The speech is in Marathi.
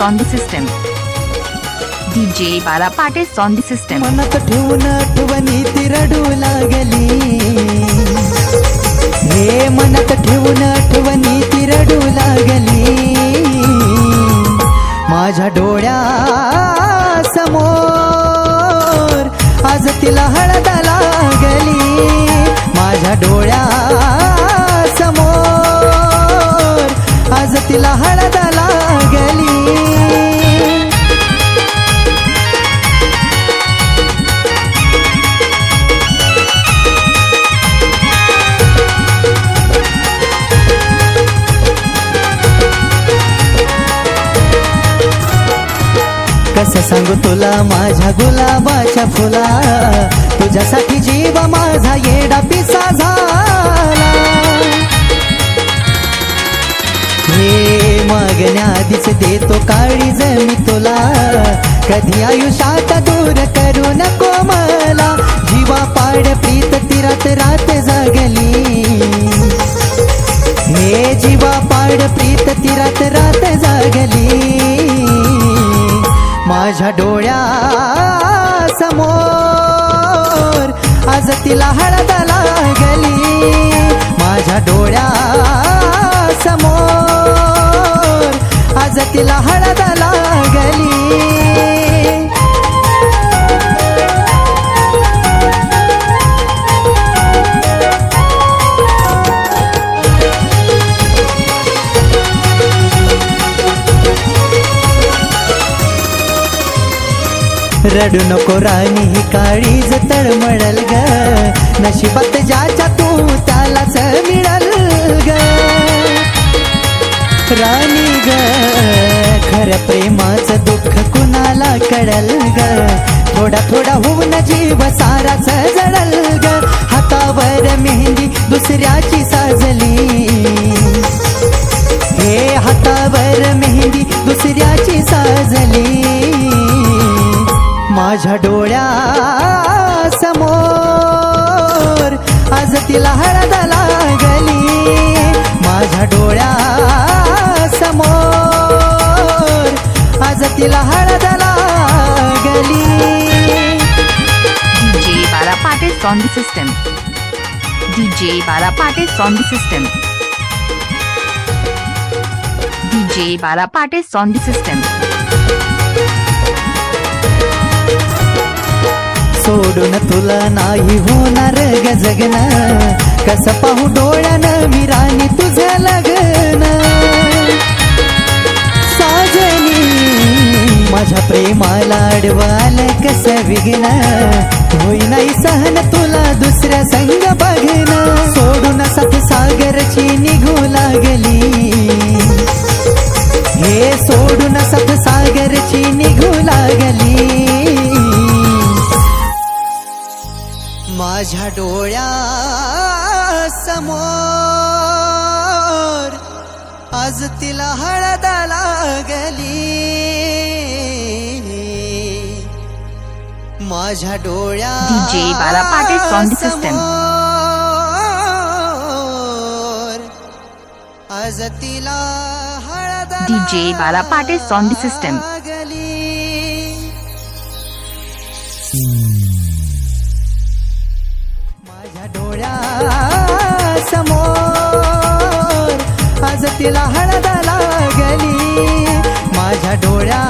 on the system. DJ Bala Patis on the system. मनात ठेवून आठवणी ती रडू लागली हे मनात ठेवून आठवणी ती रडू लागली माझ्या डोळ्या समोर आज तिला हळद लागली माझ्या डोळ्या समोर आज तिला हळद कसं सांगू तुला माझ्या गुलाबाच्या फुला. तुझ्यासाठी जीव माझा येडा पिसा झाला. हे मागण्या आधीच देतो काळी जमी तुला. कधी आयुष्यात दूर करू नको मला. जीवा पाड प्रीत तिरात रात माझ्या डोळ्या समोर आज तिला हळद लागली रडू नको राणी ही काळीज तळमळल ग. नशिबात ज्याच्या तू त्यालाच मिळल ग. राणी ग खर प्रेमाचं दुःख कुणाला कळल ग? थोडा थोडा होऊन जीव साराच जळल ग. हातावर मेहंदी दुसऱ्याची आज तिला हळद लागली माझ्या डोळ्या समोर आज तिला हळद लागली DJ Bala Patel from the system DJ Bala Patel from the system DJ Bala Patel from the system सोडून तुला नाही होणार ग जगन कसं पाहू डोळ्यानं मी राणी तुझं लग्न. साजनी माझ्या प्रेमाला अडवाल कसं विघ्न. होई नाही सहन तुला दुसऱ्या संग बघन सोडून साथ सागरची निघू लागली. माझ्या डोळ्या समोर आज तिला हळद लागली माझ्या डोळ्या आज तिला हळद DJ Bala Patis on the माझ्या डोळ्या समोर आज तिला हळद लागली. माझ्या डोळ्या